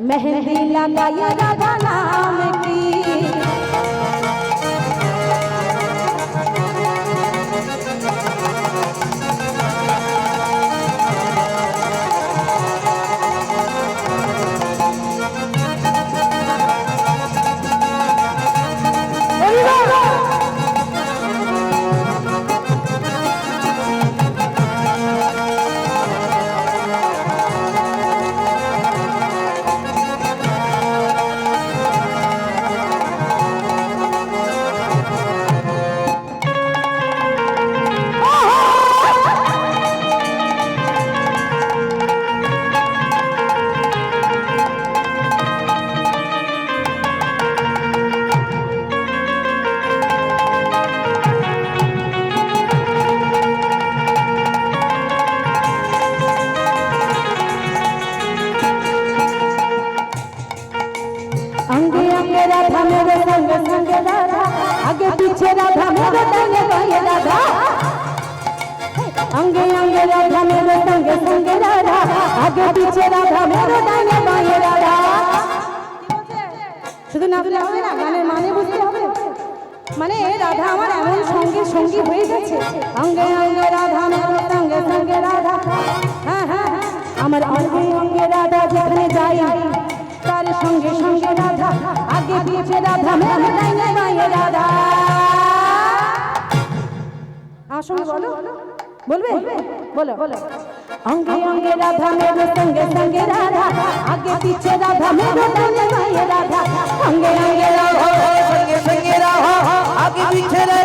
মেহেন্দি লাগাইয়া রাধা বলছে রাধা, মেরো সঙ্গে সঙ্গে রাধা। অঙ্গে অঙ্গে রাধা, মেরো সঙ্গে সঙ্গে রাধা। আগে পিছে রাধা, মেরো ডানে বাঁয়ে রাধা। শুধু নাচলে হবে না গানের মানে বুঝতে হবে। মানে রাধা আমার এমন সঙ্গে সঙ্গী হয়ে গেছে। অঙ্গে অঙ্গে রাধা, মেরো সঙ্গে সঙ্গে রাধা। হ্যাঁ হ্যাঁ, হ্যাঁ। আমার অঙ্গে অঙ্গে রাধা যেখানে যাই, তার সঙ্গে সঙ্গে রাধা। আগে পিছে রাধা, মেরো ডানে সঙ্গে বলো। বলবে? বলো। বলো। অঙ্গে অঙ্গে রাধা মেরো সঙ্গে সঙ্গে রাধা। আগে পিছে রাধা মেরো সঙ্গে সঙ্গে রাধা। অঙ্গে অঙ্গে রাধা। সঙ্গে সঙ্গে রাধা। আগে পিছে রে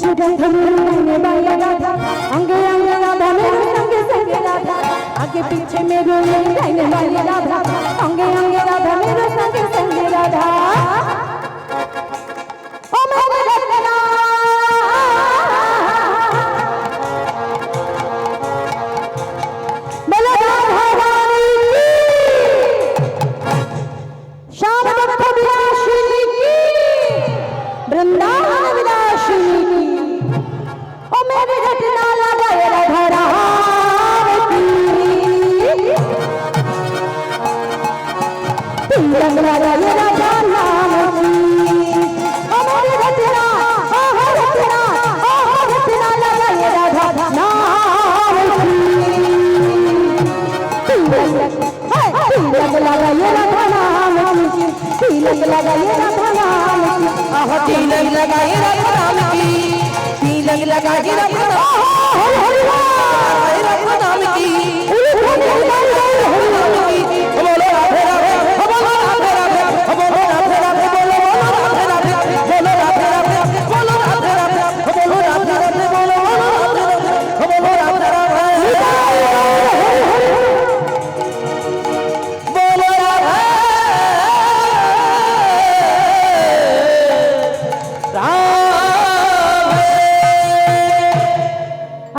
पीछे राधा बाया राधा अंगे अंगे राधा मेरे संगे संगे राधा आगे पीछे मेरे डाइने बाया राधा, अंगे अंगे राधा, मेरे संगे संगे राधा। तिलक हाय तिलक लगाए राधा नाम की तिलक लगाए राधा नाम की आह तिलक लगाए राम राम की तिलक लगाए राम राम हरि हरि